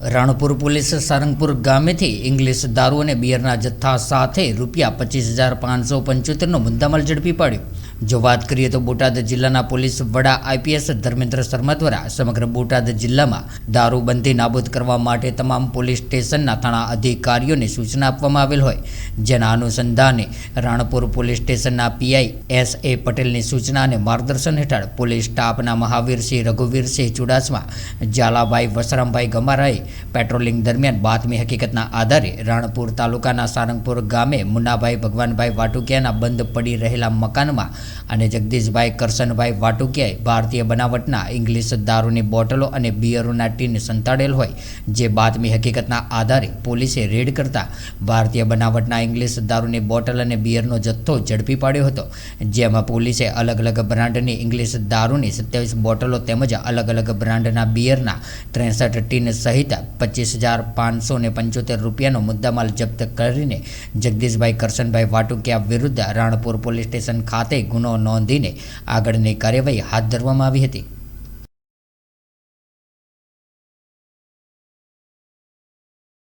Ranpur police Sarangpur ગામેથી English દારૂ અને બિયરના જથ્થા સાથે રૂપિયા પચીસ હજાર પાંચસો પંચોતેરનો મુદ્દામાલ ઝડપી પાડ્યો. જો વાત કરીએ તો બોટાદ જિલ્લાના પોલીસ વડા આઈપીએસ ધર્મેન્દ્ર શર્મા દ્વારા સમગ્ર બોટાદ જિલ્લામાં દારૂબંધી નાબૂદ કરવા માટે તમામ પોલીસ સ્ટેશનના થાણા અધિકારીઓને સૂચના આપવામાં આવેલ હોય. જેના અનુસંધાને રાણપુર પોલીસ સ્ટેશનના પીઆઈ એસ એ પટેલની સૂચના અને માર્ગદર્શન હેઠળ પોલીસ સ્ટાફના મહાવીરસિંહ રઘુવીરસિંહ ચુડાસમા, ઝાલાભાઈ વસરામભાઈ ગમારાએ પેટ્રોલિંગ દરમિયાન બાતમી હકીકતના આધારે રાણપુર તાલુકાના સારંગપુર ગામે મુન્નાભાઈ, ભગવાનભાઈ વાટુકિયાના બંધ પડી રહેલા મકાનમાં અને જગદીશભાઈ કરશનભાઈ વાટુકિયાએ ભારતીય બનાવટના ઇંગ્લિશ દારૂની બોટલો અને બિયરોના ટીન સંતાડેલ હોય, જે બાતમી હકીકતના આધારે પોલીસે રેડ કરતા ભારતીય બનાવટના ઇંગ્લિશ દારૂની બોટલ અને બિયરનો જથ્થો ઝડપી પાડ્યો હતો. જેમાં પોલીસે અલગ અલગ બ્રાન્ડની ઇંગ્લિશ દારૂની સત્યાવીસ બોટલો તેમજ અલગ અલગ બ્રાન્ડના બિયરના ત્રેસઠ ટીન સહિત પચીસ હજાર પાંચસો ને પંચોતેર રૂપિયાનો મુદ્દામાલ જપ્ત કરીને જગદીશભાઈ કરશનભાઈ વાટુકિયા વિરુદ્ધ રાણપુર પોલીસ સ્ટેશન ખાતે ગુનો નોંધીને આગળની કાર્યવાહી હાથ ધરવામાં આવી હતી.